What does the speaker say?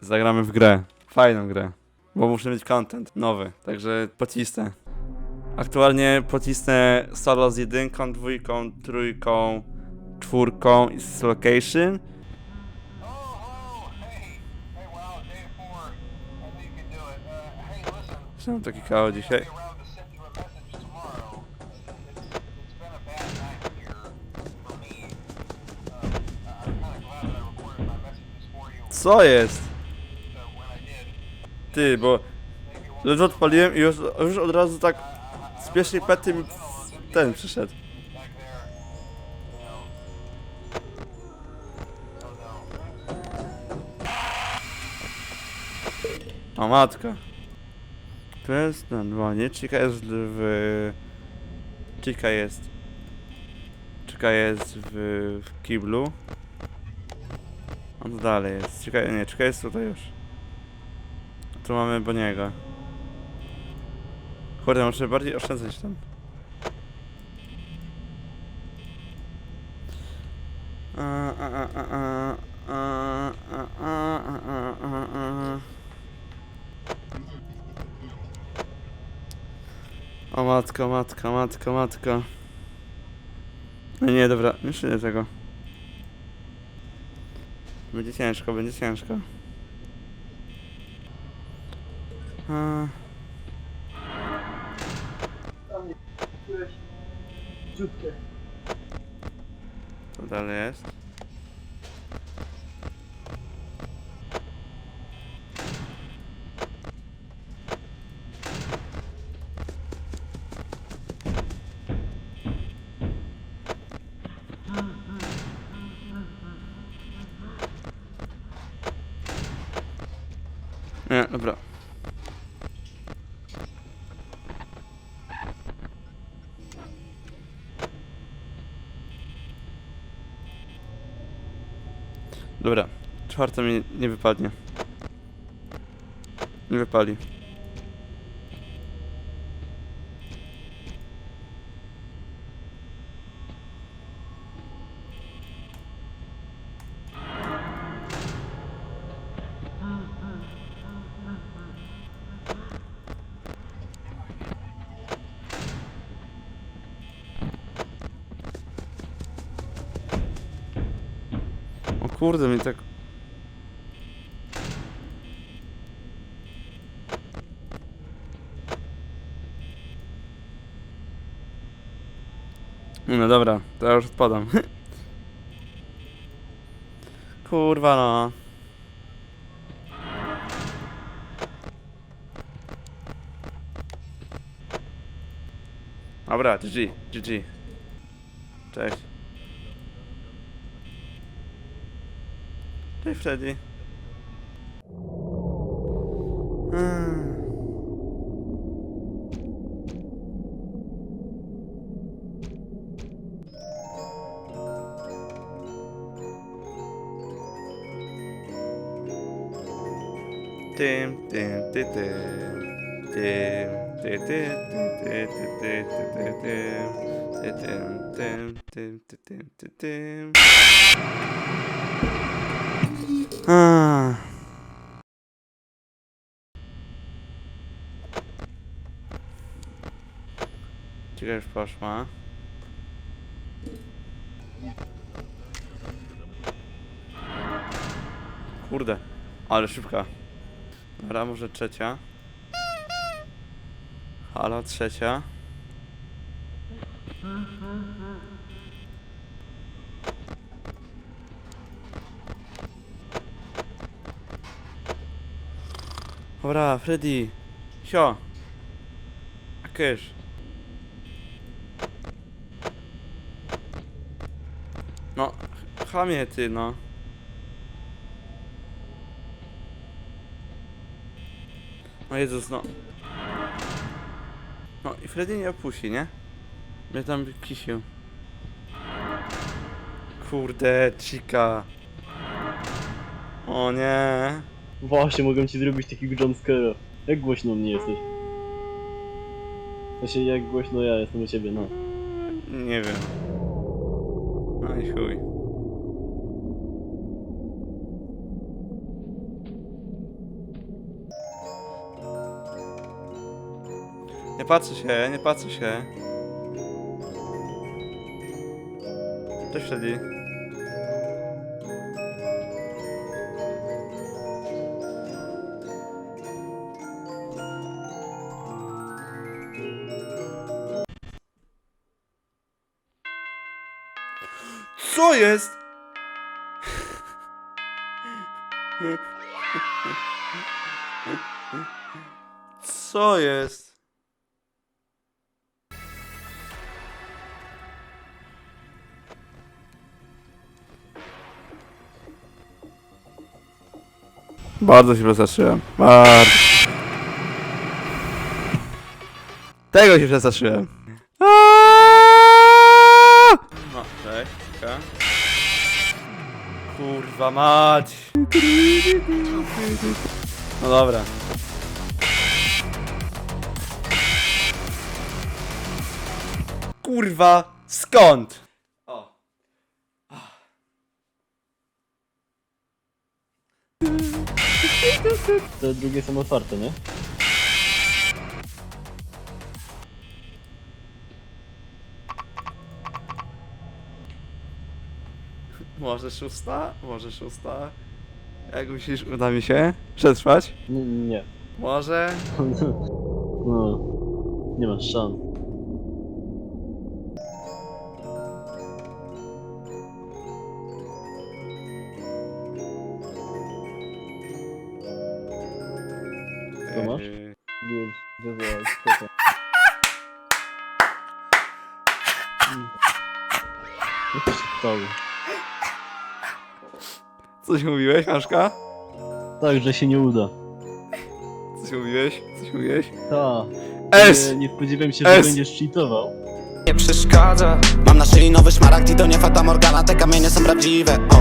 zagramy w grę. Fajną grę. Bo muszę mieć content nowy, także pocisnę. Aktualnie pocisnę solo z jedynką, dwójką, trójką, czwórką i z location. Są taki kawał dzisiaj. Co jest? Ty, bo ledwo odpaliłem i już, już od razu tak z pierwszej pety mi ten przyszedł. O matka. Tu jest na dłonie. Chica jest w... Chica jest... Chica jest w, w kiblu. To dalej jest. Chica, nie, Chica jest tutaj już. Tu mamy Boniego. Kurde, muszę bardziej oszczędzać tam. O matko, matko, matko, matko. No nie, dobra, nie tego. Będzie ciężko, będzie ciężko. A, co dalej jest? Nie, dobra. Dobra, czwarta mi nie wypadnie. Nie wypali. Kurde, mi tak... No dobra, to ja już odpadam. Kurwa no. Dobra, GG, GG. Cześć. Cześć Freddy. Mm. Tym, tym, ty, tym. Tym, ty, ty, ty, ty, ty, ty, ty, ty, ty, tym. Ty, tym, tym, ty, tym, ty, tym. Ah. Ciekawe już poszła. Kurde, ale szybka. Dobra, może trzecia. Halo, trzecia. Dobra, Freddy. Sio. A. No, ch- chamie ty, no. No Jezus, no. No i Freddy nie opuści, nie? Mnie tam kisił. Kurde, chica. O nie. Właśnie, mogę ci zrobić takiego jumpscare'a. Jak głośno mnie jesteś? Znaczy, jak głośno ja jestem u ciebie, no. Nie wiem. No Aj chuj. Nie patrzę się, nie patrzę się. Cześć Freddy. Co jest? Co jest? Bardzo się przestraszyłem. Bardzo. Tego się przestraszyłem. Kurwa mać. No dobra. Kurwa, skąd? O. Te drugie są otwarte, nie? Może szósta? Może szósta? Jak myślisz, uda mi się przetrwać? N- nie. Może? No. Nie masz szans. Co masz? Yy, Byłeś wywołać. Mm. To się stało? Coś mówiłeś, Maszka? Tak, że się nie uda. Coś mówiłeś? Coś mówiłeś? Ta. S! Nie, nie spodziewałem się, że S! będziesz cheatował. nie przeszkadza Mam na szyi nowy szmaragd i to nie Fata Morgana Te kamienie są prawdziwe o.